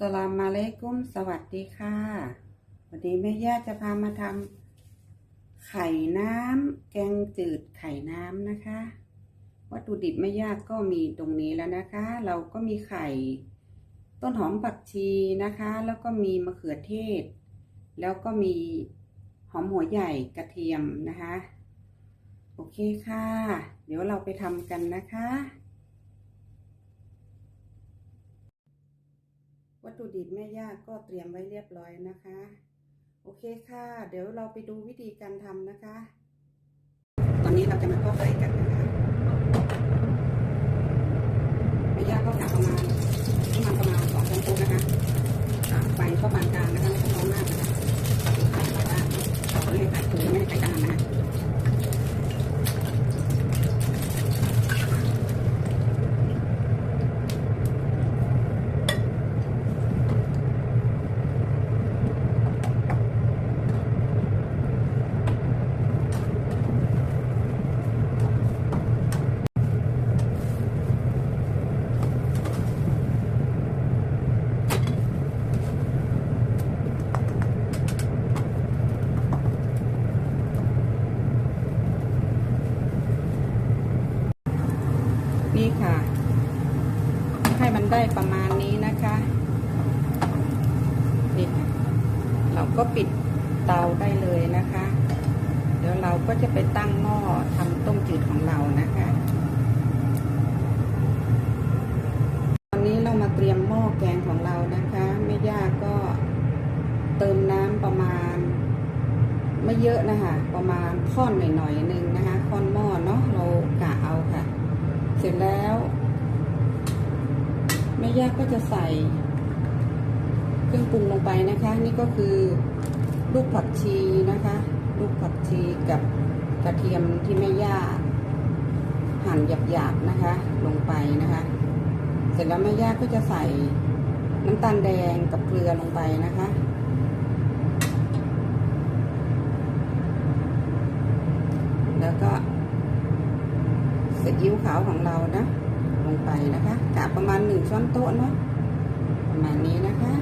สลามมาเลกุ้มสวัสดีค่ะ วันนี้แม่ย่าจะพามาทำไข่น้ำแกงจืดไข่น้ำนะคะ วัตถุดิบไม่ยากก็มีตรงนี้แล้วนะคะ เราก็มีไข่ ต้นหอมผักชีนะคะ แล้วก็มีมะเขือเทศ แล้วก็มีหอมหัวใหญ่กระเทียมนะคะ โอเคค่ะ เดี๋ยวเราไปทำกันนะคะ วัตถุดิบแม่ย่าก็เตรียมไว้เรียบร้อยนะคะ โอเคค่ะ เดี๋ยวเราไปดูวิธีการทำนะคะ ตอนนี้เราจะมาทอดไก่กันนะคะแม่ย่าก็กลับระมาณน้ำมันประมาณสองช้อนโต๊ะนะคะอ่าไฟก็ปานกลางนะคะไม่ต้องร้อนมากนะคะไข่แบบว่าเราไม่ให้ไข่ปูไม่ให้ไข่ดำนะคะ นี่ค่ะ ให้มันได้ประมาณนี้นะคะนี่เราก็ปิดเตาได้เลยนะคะ เดี๋ยวเราก็จะไปตั้งหม้อทำต้มจืดของเรานะคะตอนนี้เรามาเตรียมหม้อแกงของเรานะคะแม่ย่าก็เติมน้ำประมาณ ไม่เยอะนะคะ ประมาณค่อนหน่อยๆหนึ่งนะคะค่อนหม้อเนาะเรากะเอาค่ะ เสร็จแล้ว แม่ย่าก็จะใส่เครื่องปรุงลงไปนะคะ นี่ก็คือลูกผักชีนะคะ ลูกผักชีกับกระเทียมที่แม่ย่าหั่นหยาบๆนะคะ ลงไปนะคะ เสร็จแล้วแม่ย่าก็จะใส่น้ำตาลแดงกับเกลือลงไปนะคะแล้วก็ซีอิ๊วขาวของเรานะ งไปนะคะกะประมาณหนึ่งช้อนโต๊ะเนาะประมาณนี้นะคะ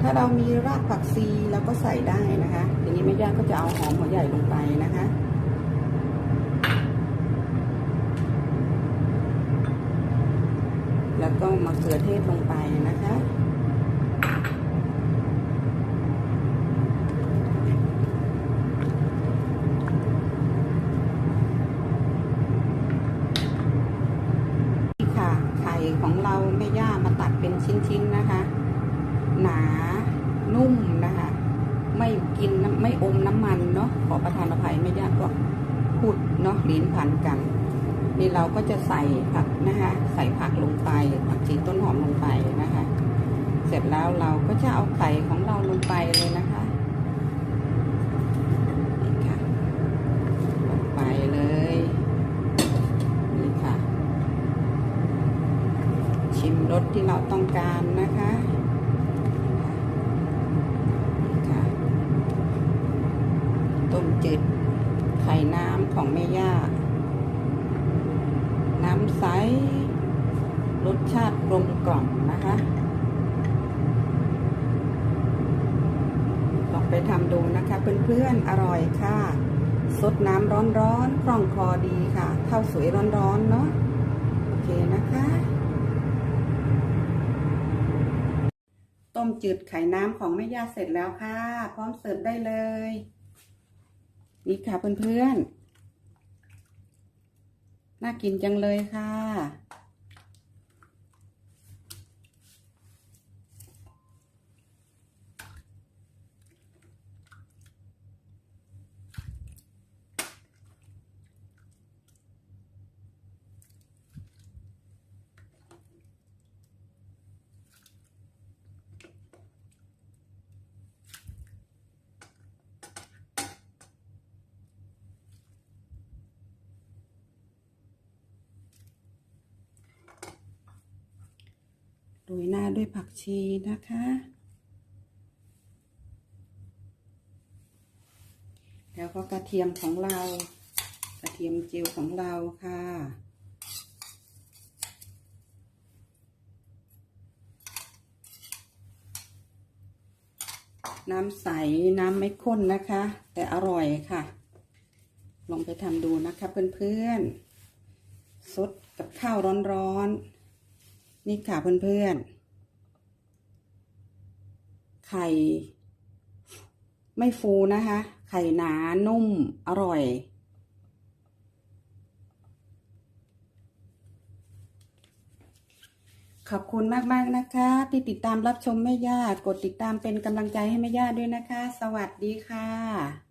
ถ้าเรามีรากผักชีเราก็ใส่ได้นะคะทีนี้แม่ย่าก็จะเอาหอมหัวใหญ่ลงไปนะคะ แล้วก็มะเขือเทศลงไปนะคะนี่ค่ะไข่ของเราแม่ย่ามาตัดเป็นชิ้นๆนะคะ หนานุ่มนะคะ ไม่กินไม่อมน้ำมันเนาะขอประทานอภัยแม่ย่าก็พูดเนาะลิ้นพันกัน นี่เราก็จะใส่ผักนะคะใส่ผักลงไปผักชีต้นหอมลงไปนะคะ เสร็จแล้วเราก็จะเอาไข่ของเราลงไปเลยนะคะนี่ค่ะลงไปเลยนี่ค่ะ ชิมรสที่เราต้องการนะคะต้มจืดไข่น้ำของแม่ย่า ใส รสชาติกลมกล่อมนะคะ ลองไปทำดูนะคะเพื่อนๆอร่อยค่ะสดน้ำร้อนๆคล่องคอดีค่ะข้าวสวยร้อนๆเนาะโอเคนะคะ ต้มจืดไข่น้ำของแม่ย่าเสร็จแล้วค่ะ พร้อมเสิร์ฟได้เลย นี่ค่ะเพื่อนๆ น่ากินจังเลยค่ะ ด้วยผักชีนะคะ แล้วก็กระเทียมของเรา กระเทียมเจียวของเราค่ะน้ำใส น้ำไม่ข้นนะคะ แต่อร่อยค่ะ ลองไปทำดูนะคะเพื่อนๆ สดกับข้าวร้อนๆนี่ค่ะเพื่อนๆ ไข่ ไม่ฟูนะคะ ไข่หนานุ่มอร่อย ขอบคุณมากๆนะคะ ที่ติดตามรับชมแม่ย่ากดติดตามเป็นกำลังใจให้แม่ย่าด้วยนะคะ สวัสดีค่ะ